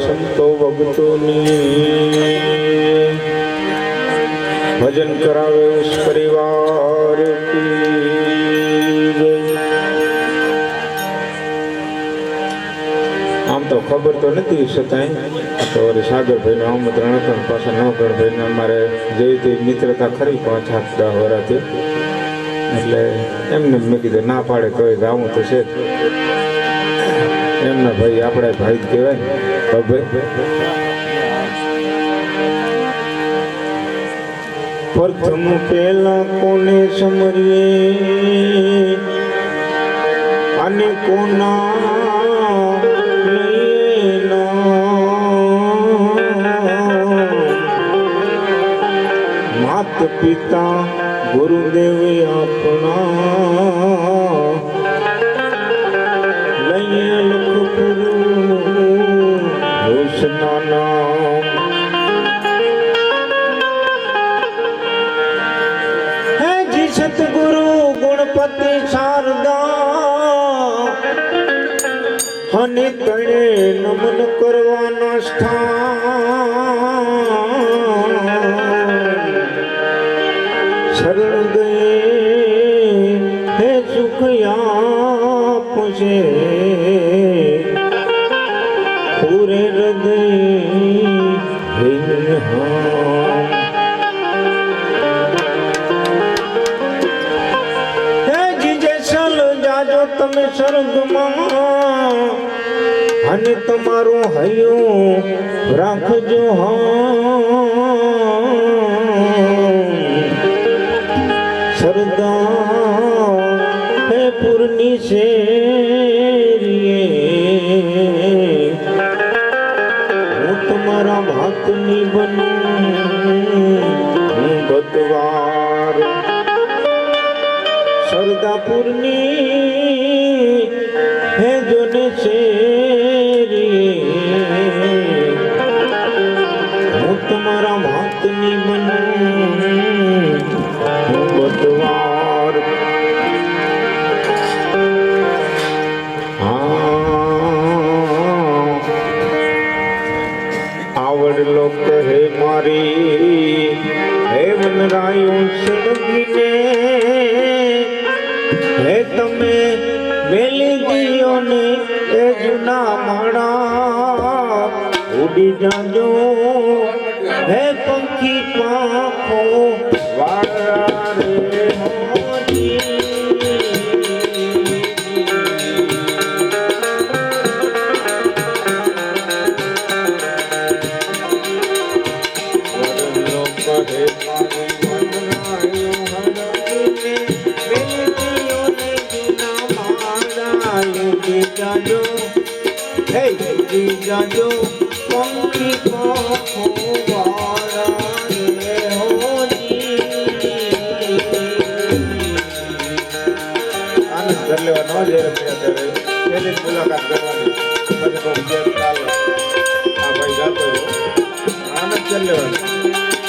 સંતો ભગતોની ભજન કરાવે પરિવાર આમ તો ખબર તો નથી છતાંય. તો સાગરભાઈનું આમંત્રણ હતું પાછા નવગણભાઈને અમારે જેવી તેવી મિત્રતા ખરી પાંચ હાથ દહ વરાથી. એટલે એમને મેં કીધું, ના પાડે તોય જાવું તો છે. એમના ભાઈ, આપણે ભાઈ જ કહેવાય ને. પ્રથમ પેલા કોને સમરીએ? અને કોના માત પિતા ગુરુદેવ આપણા આપશે પૂરે હૃદય તમે સ્વર્ગમાં અને તમારું હૈયું રાખજો હા. સરદાપુરની હે જોને શેરીએ હું તમારા ભાતની બનું હું બતવાર હા આવડ લોક હે મારી જાજો પંખી પંખો વાળા રે હોજી આનંદ મુલાકાત કરવાની આનંદ કરી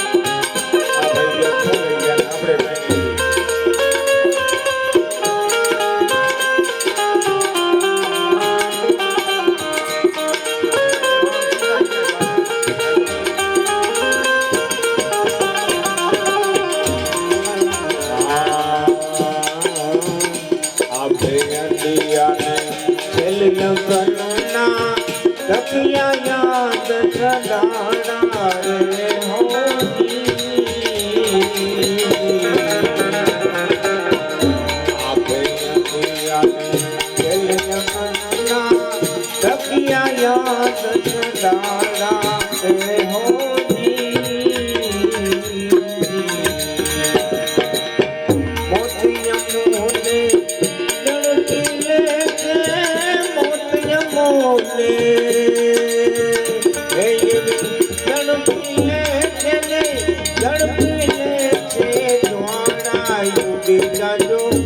દખિયા યાદ સદાણા રે દખિયા યાદ સદાણા રે I know.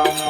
রাম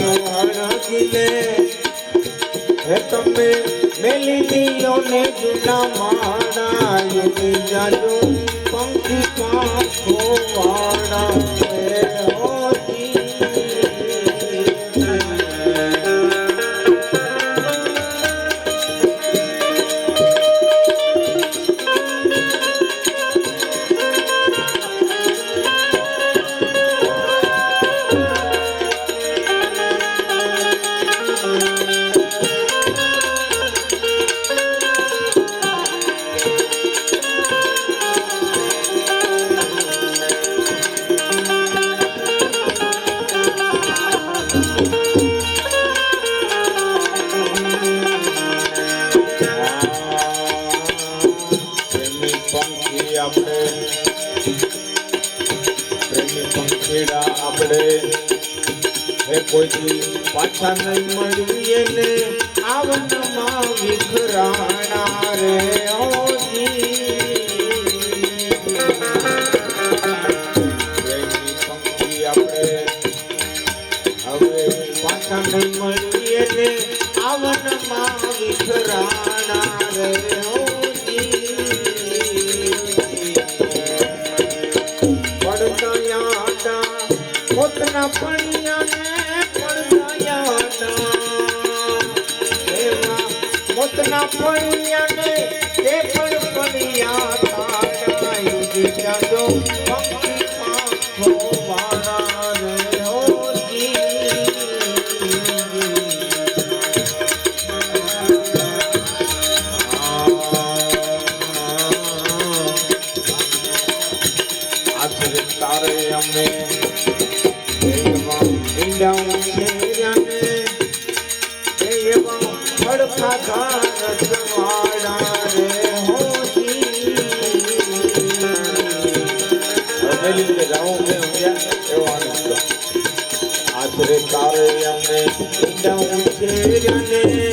હણકીલે હે તમે મેલી દિલો ને જુના માણા યુગી જાલુ પંખી કાંખો વાળા. હે હો કોઈ પાછા નહીં મળીએ ને આવનમાં વિખરાણા રે નહીં મળીએ ને આવનમાં પડતા યાદા પોતના પણિયા ને તે પણ મેલી દીધે રામ ઉમે ઉમ્યા એવો આનંદ આશરે તારે અમને ઊંડા ઊંચે જાને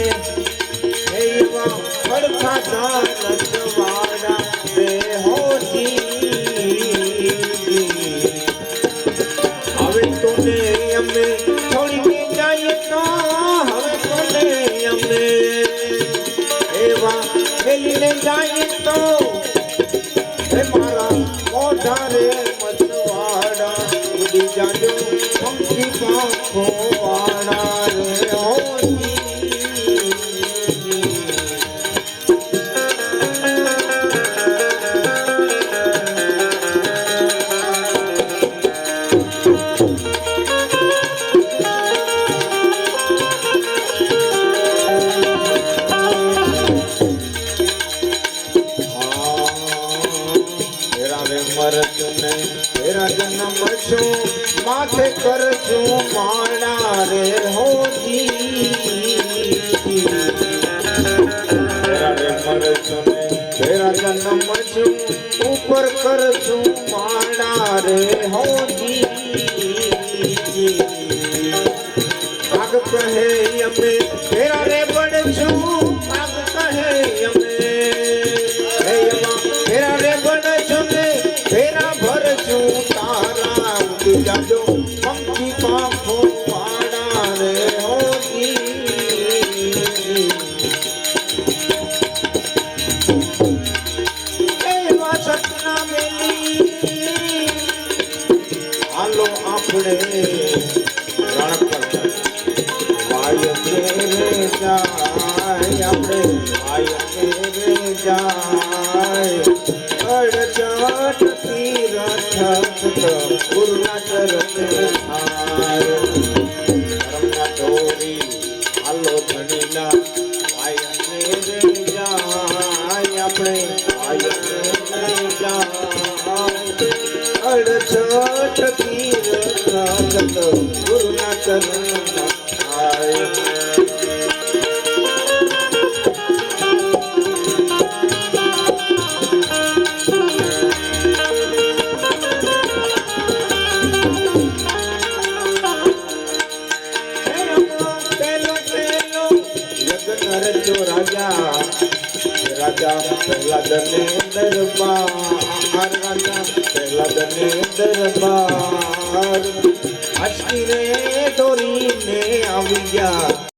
કરશું માણા રે હોજી કાગ કહે சாப்பிடு. Thank you. や